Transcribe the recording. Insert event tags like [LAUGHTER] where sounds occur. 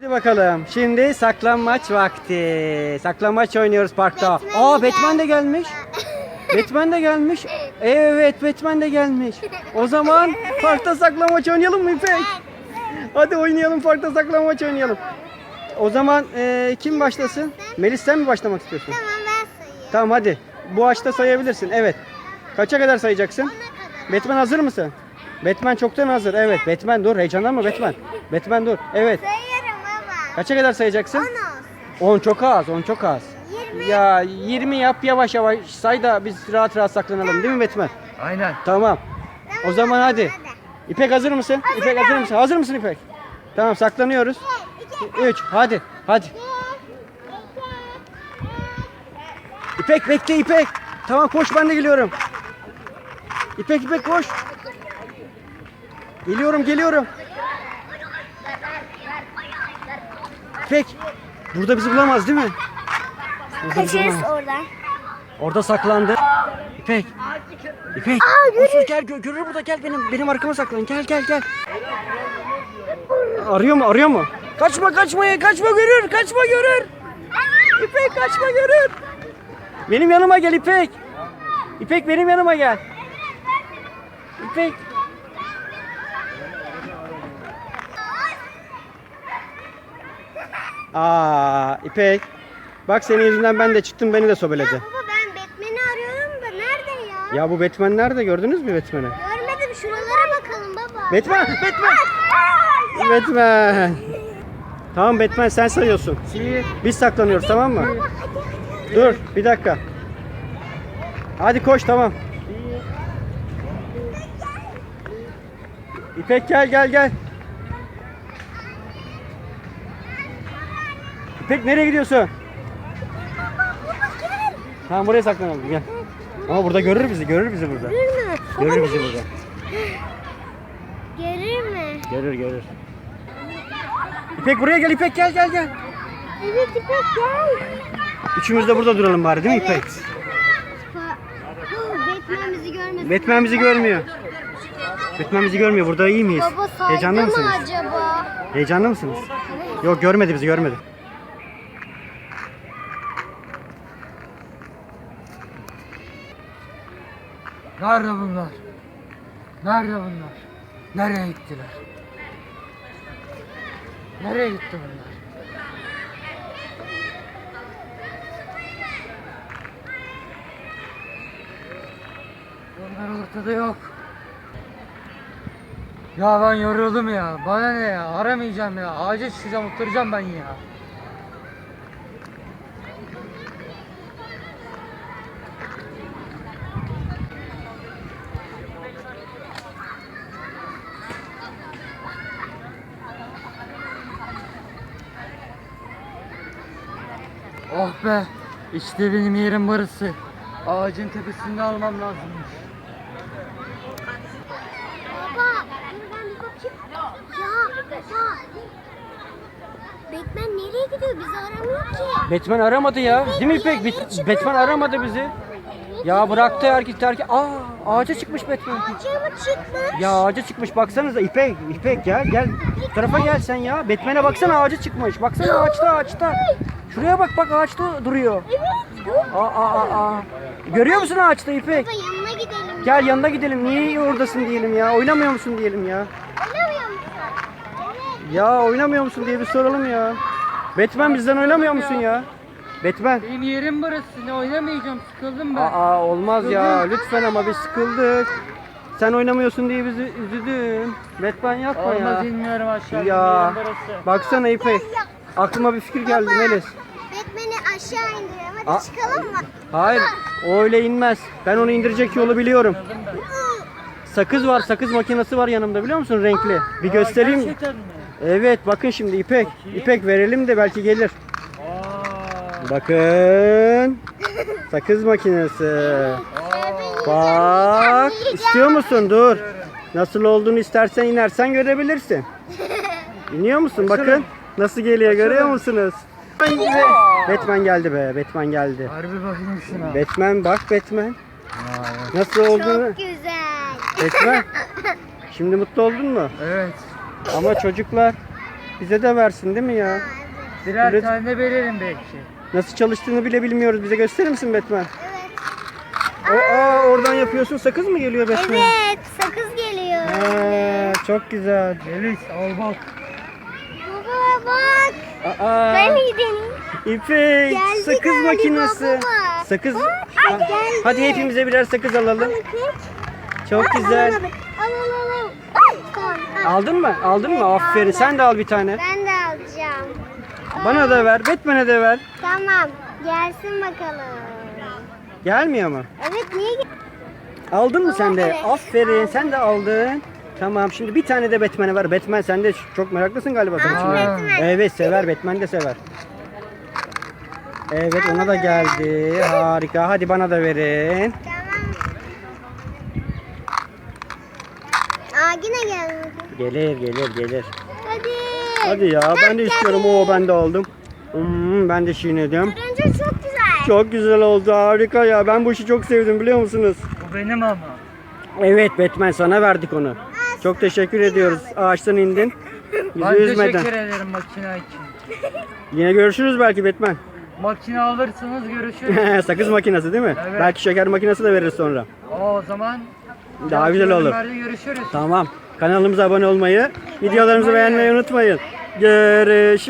Hadi bakalım. Şimdi saklanmaç vakti. Saklanmaç oynuyoruz parkta. Aa Batman de gelmiş. [LAUGHS] Batman de gelmiş. Evet Batman de gelmiş. O zaman parkta saklanmaç oynayalım mı İpek? Hadi oynayalım parkta saklanmaç oynayalım. O zaman eee, kim başlasın? Melis sen mi başlamak istiyorsun? Tamam ben sayayım. Tamam hadi. Bu açta sayabilirsin. Evet. Kaça kadar sayacaksın? Batman hazır mısın? Batman çoktan hazır. Evet. Batman dur. Heyecanlanma Batman. Batman dur. Evet. Kaça kadar sayacaksın? 10 olsun. 10 çok az. 10 çok az. 20. Ya 20 yap yavaş yavaş say da biz rahat rahat saklanalım değil mi Batman? Aynen. Tamam. O zaman hadi. İpek hazır mısın? İpek hazır mısın? Hazır mısın İpek? Tamam saklanıyoruz. 3 hadi hadi. İpek bekle İpek. Tamam koş ben de geliyorum. İpek İpek koş. Geliyorum geliyorum. İpek. Burada bizi bulamaz değil mi? Burada Kaçırız oradan. Orada saklandı. İpek. İpek. Olsun gel gö- görür burada gel benim benim arkama saklan. Gel gel gel. Arıyor mu? Arıyor mu? Kaçma kaçma kaçma görür. Kaçma görür. İpek kaçma görür. Benim yanıma gel İpek. İpek benim yanıma gel. İpek. Aa İpek. Bak senin yüzünden ben de çıktım beni de sobeledi. Ya baba ben Batman'i arıyorum da nerede ya? Ya bu Batman nerede gördünüz mü Batman'i? Görmedim şuralara bakalım baba. Batman, Batman. Batman. Tamam Batman sen sayıyorsun. Biz saklanıyoruz tamam mı? Dur bir dakika. Hadi koş tamam. İpek gel gel gel. İpek nereye gidiyorsun? Tamam buraya saklanalım gel. Ama burada görür bizi, görür bizi burada. Görür mü? Görür bizi burada. Görür mü? Görür görür. İpek buraya gel İpek gel gel gel. Evet İpek gel. Üçümüz de burada duralım bari değil mi İpek? Batman bizi görmesin. Batman bizi görmüyor. Batman bizi görmüyor. Burada iyi miyiz? Baba saydı Heyecanlı mı mısınız? acaba? Heyecanlı mısınız? Yok görmedi bizi görmedi. Nerede bunlar? Nerede bunlar? Nereye gittiler? Nereye gitti bunlar? Bunlar ortada yok. Ya ben yoruldum ya. Bana ne ya? Aramayacağım ya. Acil çıkacağım, oturacağım ben ya. Oh be. İşte benim yerim burası. Ağacın tepesinde almam lazımmış. Baba dur ben bir bakayım. Ya baba. Batman nereye gidiyor? Bizi aramıyor ki. Batman aramadı ya. Değil mi İpek? Bat- Batman aramadı bizi. Ya bıraktı herkes terk. Aa ağaca çıkmış Batman. Ağaca mı çıkmış? Ya ağaca çıkmış baksanıza İpek. İpek ya gel. Bu tarafa gel sen ya. Batman'e baksana ağaca çıkmış. Baksana ağaçta ağaçta. Şuraya bak bak ağaçta duruyor. Evet. Aa aa aa. Görüyor musun ağaçta İpek? Baba yanına gidelim. Gel yanına gidelim. Niye oradasın diyelim ya. Oynamıyor musun diyelim ya. Oynamıyor musun? Evet. Ya oynamıyor musun diye bir soralım ya. Batman bizden oynamıyor musun ya? Batman. Benim yerim burası. Ne oynamayacağım. Sıkıldım ben. Aa olmaz ya. Lütfen ama biz sıkıldık. Sen oynamıyorsun diye bizi üzüldün. Batman yapma Olmaz ya. inmiyorum aşağı. Ya Benim yerim burası. baksana İpek. Aklıma bir fikir geldi Melis. Aşağı indirelim. Hadi Aa. çıkalım mı? Hayır o öyle inmez. Ben onu indirecek yolu biliyorum. Sakız var, sakız makinesi var yanımda biliyor musun renkli? Bir göstereyim. mi? Gerçekten mi? Evet bakın şimdi İpek. İpek verelim de belki gelir. Aa. Bakın. [LAUGHS] Sakız makinesi. Bak. istiyor musun? Dur. Nasıl olduğunu istersen inersen görebilirsin. [LAUGHS] İniyor musun? Bakın. Nasıl geliyor görüyor musunuz? Batman geldi be. Batman geldi. Harbi bakayım şuna. Batman bak Batman. Nasıl olduğunu. Çok güzel. Batman. [LAUGHS] Şimdi mutlu oldun mu? Evet. Ama çocuklar Bize de versin değil mi ya? Evet. Birer Evet. tane veririm belki. Nasıl çalıştığını bile bilmiyoruz. Bize gösterir misin Batman? Evet. O, aa, oradan yapıyorsun. Sakız mı geliyor Batman? Evet. Sakız geliyor. Aa, çok güzel. Melis al bak. Baba bak. Aa, Ben iyi deneyim. İpek, Geldi sakız galiba makinesi. baba. Sakız. Ha, geldi. Hadi hepimize birer sakız alalım. Çok Al, güzel. Al al al. al. Ay, Tamam. al. Aldın mı? Aldın mı? Evet, Aferin. aldım. Sen de al bir tane. Ben de alacağım. Bana da ver. Batman'e de ver. Tamam. Gelsin bakalım. Gelmiyor mu? Evet niye gel- Aldın mı sen de? Evet. Aferin. Sen de aldın. Tamam. Şimdi bir tane de Batman'e var. Batman sen de çok meraklısın galiba. Al. Batman. Evet sever. Batman de sever. Evet ona da geldi. Harika. Hadi bana da verin. Tamam. Aa yine gelmedi. Gelir gelir gelir. Hadi. Hadi ya ben de istiyorum. Oo ben de aldım. Hmm, ben de çiğnedim. Turuncu çok güzel. Çok güzel oldu. Harika ya. Ben bu işi çok sevdim biliyor musunuz? Bu benim ama. Evet Batman sana verdik onu. Çok teşekkür ediyoruz. Ağaçtan indin. Bizi Ben üzmeden. teşekkür ederim makine için. Yine görüşürüz belki Batman. Makine alırsanız görüşürüz. [LAUGHS] Sakız makinesi değil mi? Evet. Belki şeker makinesi de veririz sonra. o zaman Daha güzel olur. görüşürüz. Tamam. Kanalımıza abone olmayı, videolarımızı beğenmeyi unutmayın. Görüşürüz.